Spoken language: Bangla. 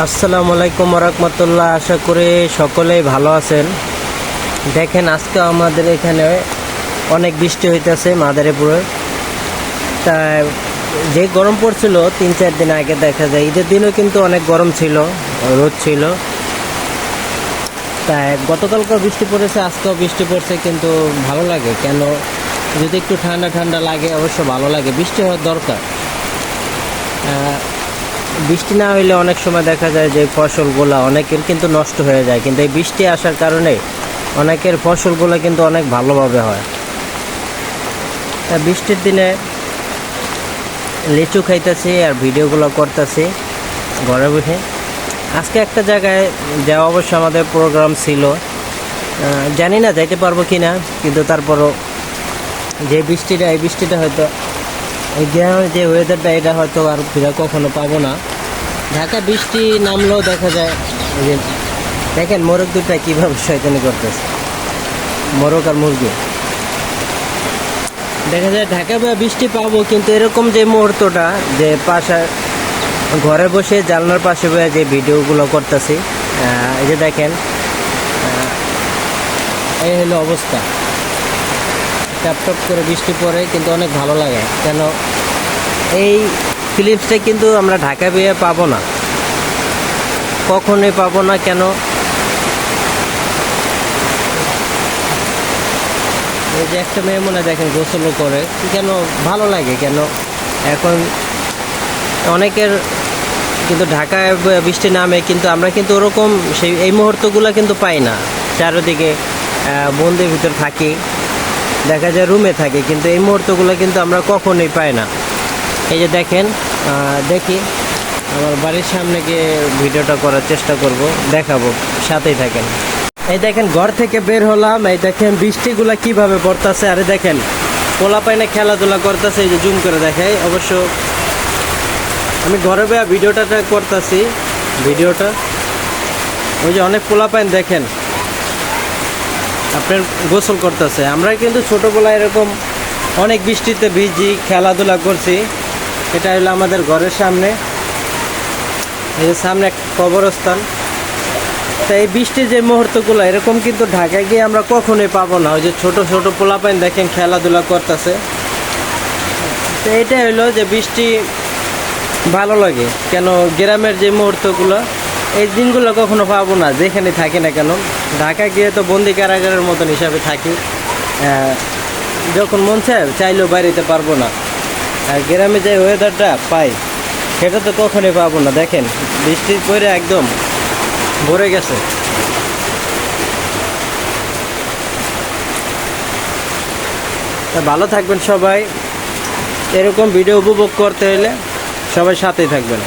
আসসালামু আলাইকুম রহমতুল্লাহ। আশা করি সকলেই ভালো আছেন। দেখেন, আজকে আমাদের এখানে অনেক বৃষ্টি হইতেছে মাদারীপুরে। তা যে গরম পড়ছিল তিন চার দিন আগে দেখা যায়, ঈদের দিনও কিন্তু অনেক গরম ছিল, রোদ ছিল। তাই গতকালকেও বৃষ্টি পড়েছে, আজকেও বৃষ্টি পড়ছে, কিন্তু ভালো লাগে। কেন? যদি একটু ঠান্ডা ঠান্ডা লাগে, অবশ্য ভালো লাগে। বৃষ্টি হওয়ার দরকার। বৃষ্টি না হইলে অনেক সময় দেখা যায় যে ফসলগুলো অনেকের কিন্তু নষ্ট হয়ে যায়। কিন্তু এই বৃষ্টি আসার কারণে অনেকের ফসলগুলো কিন্তু অনেক ভালোভাবে হয়। তা বৃষ্টির দিনে লিচু খাইতেছি আর ভিডিওগুলো করতেছি ঘরে বসে। আজকে একটা জায়গায় যাওয়া অবশ্য আমাদের প্রোগ্রাম ছিল। জানি না যাইতে পারব কি না কিন্তু তারপরও যে বৃষ্টিটা, এই বৃষ্টিটা হয়তো এই গ্রামের যে ওয়েদারটা এটা হয়তো আর ফিরে কখনো পাবো না। ঢাকা বৃষ্টি নামলেও দেখা যায় যে, দেখেন মোরগ দুটা কীভাবে শয়তানি করতেছে। মোরগ আর মুরগি। দেখা যায় ঢাকা বৃষ্টি পাবো, কিন্তু এরকম যে মুহূর্তটা, যে পাশে, ঘরে বসে জানলার পাশে বসে যে ভিডিওগুলো করতেছি এই যে দেখেন এই হলো অবস্থা। টপ টপ করে বৃষ্টি পড়ে, কিন্তু অনেক ভালো লাগে। কেন? এই ফিলিপসটা কিন্তু আমরা ঢাকা বিয়ে পাবো না। কখনোই পাবো না, কেন? এই যে একটা মেয়ে মনে দেখেন গোসলও করে। কেন? ভালো লাগে, কেন? এখন অনেকের কিন্তু ঢাকায় বৃষ্টি নামে, কিন্তু আমরা কিন্তু ওরকম সেই, এই মুহূর্তগুলো কিন্তু পাই না। চারিদিকে বন্দির ভিতর থাকি। দেখা যায় রুমে থাকে, কিন্তু এই মুহূর্তগুলো কিন্তু আমরা কখনোই পাই না। এই যে দেখেন দেখি, আমার বাড়ির সামনে গিয়ে ভিডিওটা করার চেষ্টা করব, দেখাবো, সাথেই থাকেন। এই দেখেন, ঘর থেকে বের হলাম, এই দেখেন বৃষ্টিগুলা কীভাবে পড়তেছে, আরে দেখেন পোলা পাইনে খেলাধুলা করতেছে, এই যে জুম করে দেখাই, অবশ্য আমি ঘরে বেয়া ভিডিওটা করতেছি, ভিডিওটা, ওই যে অনেক পোলা পাইন দেখেন আপনার গোসল করতেছে। আমরা কিন্তু ছোটোবেলায় এরকম অনেক বৃষ্টিতে ভিজি, খেলাধুলা করছি। এটা হলো আমাদের ঘরের সামনে। এই সামনে এক কবরস্থান। তা এই বৃষ্টির যে মুহূর্তগুলো, এরকম কিন্তু ঢাকায় গিয়ে আমরা কখনোই পাবো না। ওই যে ছোট ছোট পোলাপাইন দেখেন খেলাধুলা করতেছে। তো এইটাই হলো যে বৃষ্টি ভালো লাগে। কেন গ্রামের যে মুহূর্তগুলো এই দিনগুলো কখনো পাবো না, যেখানে থাকি না কেন। ঢাকা গিয়ে তো বন্দি কারাগারের মতন হিসাবে থাকি। যখন মন চায়, চাইলেও বাইরেতে পারব না। আর গ্রামে যে ওয়েদারটা পাই, সেটা তো কখনই পাবো না। দেখেন বৃষ্টির পরে একদম ভরে গেছে। ভালো থাকবেন সবাই। এরকম ভিডিও উপভোগ করতে হলে সবাই সাথেই থাকবেন।